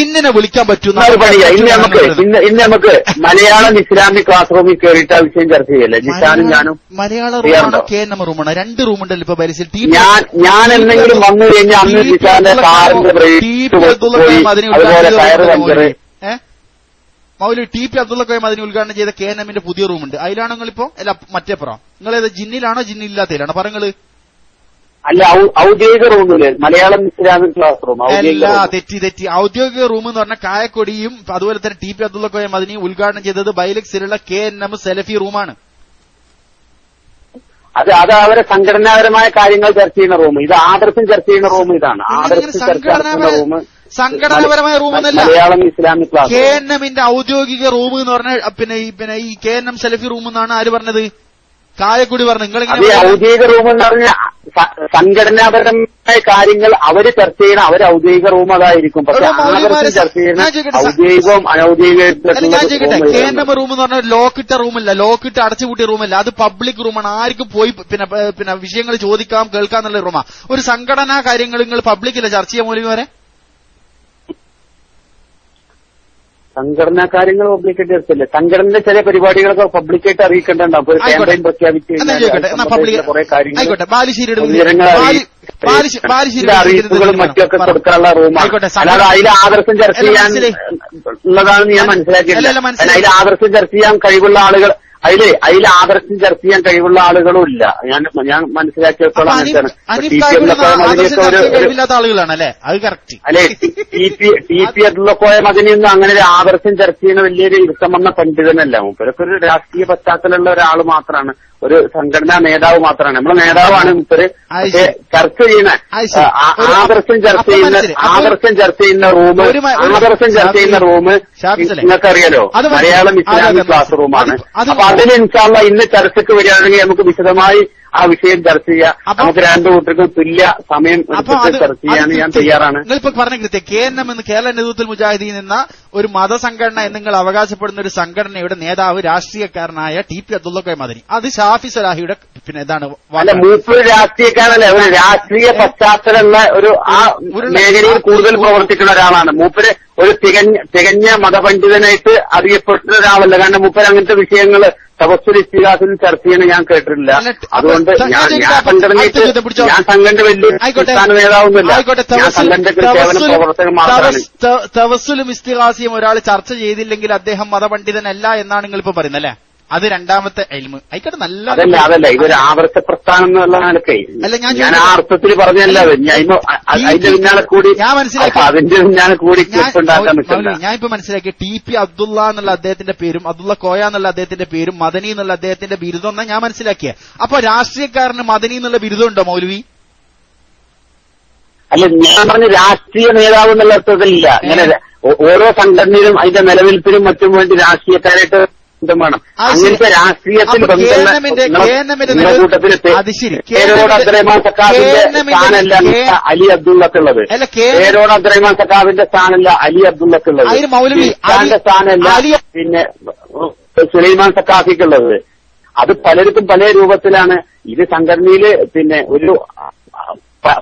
ഇന്നിനെ വിളിക്കാൻ പറ്റുന്ന ഇന്ന് നമുക്ക് ഇന്ന് ഇന്ന് നമുക്ക് മലയാളം ഇസ്ലാമിക് ക്ലാസ് റൂമിൽ കയറിയിട്ട് ആ വിഷയം ചർച്ച ചെയ്യല്ലേ? ജിഷാനും ഞാനും മലയാള? റൂമാണോ? കെ എൻ എം റൂമാണോ. രണ്ട് റൂമുണ്ടല്ലോ ഇപ്പൊ പരിസരത്ത്. ടി പി- ഞാൻ ഞാൻ എന്തെങ്കിലും വന്നു കഴിഞ്ഞാൽ അന്ന് അബ്ദുള്ള കാറിന്റെ ടി ബ്രേക്ക് പി അബ്ദുള്ള കോയം അതുപോലെ ടയർ പഞ്ചർ? മൗലവി. ടി പി അബ്ദുള്ള കോയം അതിന് ഉദ്ഘാടനം ചെയ്ത കെ എൻ എമ്മിന്റെ പുതിയ റൂമുണ്ട്. അതിലാണോ നിങ്ങളിപ്പോ? അല്ല മറ്റേ പുറം നിങ്ങൾ ഏത് ജിന്നിലാണോ ജിന്നില്ലാത്തതിലാണോ? പറങ്ങൾ അല്ല ഔദ്യോഗിക റൂമിൽ മലയാളം ഇസ്ലാമിക് ക്ലാസ് റൂം അല്ല തെറ്റി തെറ്റി. ഔദ്യോഗിക റൂം എന്ന് പറഞ്ഞ കായക്കൊടിയും അതുപോലെ തന്നെ ടി പി അബ്ദുള്ള കോയം അതിനെ ഉദ്ഘാടനം ചെയ്തത് ബൈലക്സിലുള്ള കെ എൻ എം സെലഫി റൂമാണ്. അത് അത് അവരെ സംഘടനാപരമായ കാര്യങ്ങൾ ചർച്ച ചെയ്യുന്ന റൂം. ഇത് ആദർശം ചർച്ച ചെയ്യുന്ന റൂം ഇതാണ്. ആദർശം ചർച്ച നടത്തുന്ന റൂം. സംഘടനാപരമായ റൂമൊന്നല്ല Malayalam Islamic class K N എമ്മിന്റെ ഔദ്യോഗിക റൂം എന്ന് പറഞ്ഞാൽ പിന്നെ ഈ പിന്നെ ഈ K N M Salafi room എന്നാണ് ആര് പറഞ്ഞത്? കായക്കുടി പറഞ്ഞു. നിങ്ങൾ ഔദ്യോഗിക റൂം എന്ന് പറഞ്ഞ സംഘടനാപരമായ കാര്യങ്ങൾ അവർ ചർച്ച ചെയ്യണം അവർ ഔദ്യോഗിക റൂം അതായിരിക്കും. പക്ഷെ ചർച്ച ഔദ്യോഗികവും ഞാൻ ചോദിക്കട്ടെ room K N M room എന്ന് പറഞ്ഞാൽ ലോക്കിട്ട റൂമല്ല ലോക്കിട്ട് അടച്ചുപൂട്ടിയ റൂമല്ല അത് പബ്ലിക് റൂമാണ് ആർക്കും പോയി പിന്നെ പിന്നെ വിഷയങ്ങൾ ചോദിക്കാം കേൾക്കാം എന്നുള്ള റൂമാ ഒരു സംഘടനാ കാര്യങ്ങൾ നിങ്ങൾ പബ്ലിക്കില്ല ചർച്ച ചെയ്യാൻ മൂലം സംഘടനാ കാര്യങ്ങൾ പബ്ലിക്കായിട്ട് ചർച്ചയില്ല സംഘടനയുടെ ചില പരിപാടികളൊക്കെ പബ്ലിക്കായിട്ട് അറിയിക്കേണ്ടതുണ്ടാവും ഒരു ക്യാമ്പയിൻ പ്രഖ്യാപിച്ചു കഴിഞ്ഞാൽ കുറെ കാര്യങ്ങൾ അറിയിപ്പുകളും മറ്റൊക്കെ കൊടുക്കാനുള്ള റൂമാണ്. അല്ലാതെ അതിൽ ആദർശം ചർച്ച ചെയ്യാൻ ഉള്ളതാണ് ഉള്ളതാണെന്ന് ഞാൻ മനസ്സിലാക്കിയത് മനസ്സിലാക്കിയിട്ടില്ല. അതിൽ ആദർശം ചർച്ച ചെയ്യാൻ കഴിവുള്ള ആളുകൾ അതിൽ അതിൽ ആദർശം ചർച്ച ചെയ്യാൻ കഴിവുള്ള ആളുകളും ഇല്ല. ഞാൻ ഞാൻ മനസ്സിലാക്കിയപ്പോഴാണ് ടി പി അല്ലെ? ടി പി ടി പി മകനെയൊന്നും അങ്ങനെ ഒരു ആദർശം ചർച്ച ചെയ്യുന്ന വലിയൊരു ഇരുത്തം വന്ന പണ്ഡിതനല്ല. മൂപ്പരൊക്കെ ഒരു രാഷ്ട്രീയ പശ്ചാത്തലമുള്ള ഒരാൾ മാത്രമാണ് ഒരു സംഘടനാ നേതാവ് മാത്രമാണ് നമ്മൾ നേതാവാണ് മൂപ്പര്. പക്ഷെ ചർച്ച ചെയ്യുന്ന ആദർശം ചർച്ച ചെയ്യുന്ന ആദർശം ചർച്ച ചെയ്യുന്ന റൂം ആദർശം ചർച്ച ചെയ്യുന്ന റൂം. നിങ്ങൾക്കറിയാലോ. മലയാളം ഇസ്ലാമിക് ക്ലാസ് റൂമാണ്. അപ്പൊ അതിന് ഇൻഷാല്ല ഇന്ന് ചർച്ചയ്ക്ക് വരികയാണെങ്കിൽ നമുക്ക് വിശദമായി ആ വിഷയം ചർച്ച ചെയ്യാം നമുക്ക് രണ്ടു കൂട്ടർക്കും തുല്യ സമയം ചർച്ച ചെയ്യാൻ ഞാൻ. തയ്യാറാണ് നിങ്ങളിപ്പോ പറഞ്ഞ കൃത്യം കെ എൻ എം എന്ന് കേരള നേതൃത്വത്തിൽ മുജാഹിദീൻ എന്ന ഒരു മതസംഘടന നിങ്ങൾ അവകാശപ്പെടുന്ന ഒരു സംഘടനയുടെ നേതാവ് രാഷ്ട്രീയക്കാരനായ ടി പി അബ്ദുള്ള കോയ മദനി അത് ഷാഫി സലാഹിയുടെ പിന്നെ എന്താണ് അല്ല. മൂപ്പര് രാഷ്ട്രീയക്കാരല്ല ഒരു രാഷ്ട്രീയ പശ്ചാത്തലമുള്ള ഒരു ആ മേഖലയിൽ കൂടുതൽ പ്രവർത്തിക്കുന്ന ഒരാളാണ് മൂപ്പര് ഒരു തികഞ്ഞ തികഞ്ഞ മതപണ്ഡിതനായിട്ട് അറിയപ്പെട്ട ഒരാളല്ല. കാരണം മുപ്പർ അങ്ങനത്തെ വിഷയങ്ങൾ തപസ്വരി ഇസ്തിഹാസിൽ ചർച്ച ചെയ്യണ ഞാൻ കേട്ടിട്ടില്ല. അതുകൊണ്ട് ഞാൻ സംഘടനയ്ക്ക്. ഞാൻ സംഘടന വലിയ ആയിക്കോട്ടെ. സ്ഥാന നേതാവൊന്നുമില്ല. ഞാൻ സംഘടനയ്ക്ക് പ്രവർത്തകൻ മാത്രമാണ്. തവസ്- തവസ്സുലും ഇസ്തിഹാസിയും ഒരാൾ ചർച്ച ചെയ്തില്ലെങ്കിൽ അദ്ദേഹം മതപണ്ഡിതനല്ല എന്നാണ് നിങ്ങൾ ഇപ്പൊ പറയുന്നത് അല്ലേ? അത് രണ്ടാമത്തെ എൽമ്. ആയിക്കോട്ടെ നല്ല അതല്ല അതല്ല ഇതൊരു ആവർത്ത പ്രസ്ഥാനം എന്നുള്ള നിലക്കേ അല്ല, ഞാൻ ഞാൻ ആ അർത്ഥത്തിൽ പറഞ്ഞല്ല അതിന്റെ പിന്നാലെ കൂടി ഞാൻ മനസ്സിലാക്കി. അതിന്റെ പിന്നാലെ കൂടി ഞാൻ ഇപ്പൊ മനസ്സിലാക്കി. ടി പി അബ്ദുള്ള എന്നുള്ള അദ്ദേഹത്തിന്റെ പേരും അബ്ദുള്ള കോയ എന്നുള്ള അദ്ദേഹത്തിന്റെ പേരും മദനി എന്നുള്ള അദ്ദേഹത്തിന്റെ ബിരുദം എന്നാ ഞാൻ മനസ്സിലാക്കിയ. അപ്പൊ രാഷ്ട്രീയക്കാരന് മദനി എന്നുള്ള ബിരുദം ഉണ്ടോ മൗലവി? അല്ല ഞാൻ പറഞ്ഞ രാഷ്ട്രീയ നേതാവ് എന്നുള്ള അർത്ഥത്തിലില്ല. ഇങ്ങനെ ഓ- ഓരോ സംഘടനയിലും അതിന്റെ നിലനിൽപ്പിനും മറ്റും വേണ്ടി രാഷ്ട്രീയക്കാരായിട്ട് വേണം. അങ്ങനത്തെ രാഷ്ട്രീയത്തിൽ അബ്ദുറഹ്മാൻ സ്ഥാനല്ല അലി അബ്ദുള്ളക്കുള്ളത്. പേരോട് അബ്ദുറഹ്മാൻ സക്കാബിന്റെ സ്ഥാനല്ല അലി അബ്ദുള്ളക്കുള്ളത്. ഇസ്ലാമിന്റെ അലി- പിന്നെ സുലൈമാൻ സക്കാഫിക്കുള്ളത് അത് പലർക്കും പല രൂപത്തിലാണ്. ഇത് സംഘടനയിൽ പിന്നെ ഒരു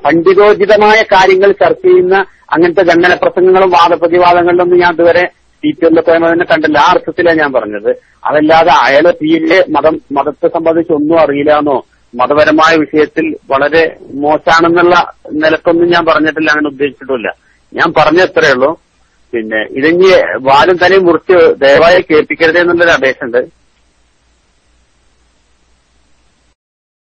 പണ്ഡിതോചിതമായ കാര്യങ്ങൾ ചർച്ച ചെയ്യുന്ന അങ്ങനത്തെ ഖണ്ഡന പ്രസംഗങ്ങളും വാദപ്രതിവാദങ്ങളിലൊന്നും ഞാൻ ഇതുവരെ സി പി എം തന്നെ കണ്ടില്ല ആ അർത്ഥത്തിലാണ് ഞാൻ പറഞ്ഞത്. അതല്ലാതെ അയാളെ തീരെ മതം മതത്തെ സംബന്ധിച്ച് ഒന്നും അറിയില്ലാന്നോ മതപരമായ വിഷയത്തിൽ വളരെ മോശാണെന്നുള്ള നിലക്കൊന്നും ഞാൻ പറഞ്ഞിട്ടില്ല അങ്ങനെ ഉദ്ദേശിച്ചിട്ടില്ല ഞാൻ പറഞ്ഞത്രേ ഉള്ളൂ. പിന്നെ ഇതിഞ്ഞ് വാലും തലയും മുറിച്ച് ദയവായി കേൾപ്പിക്കരുത് എന്നുള്ളൊരു അപേക്ഷ ഉണ്ട്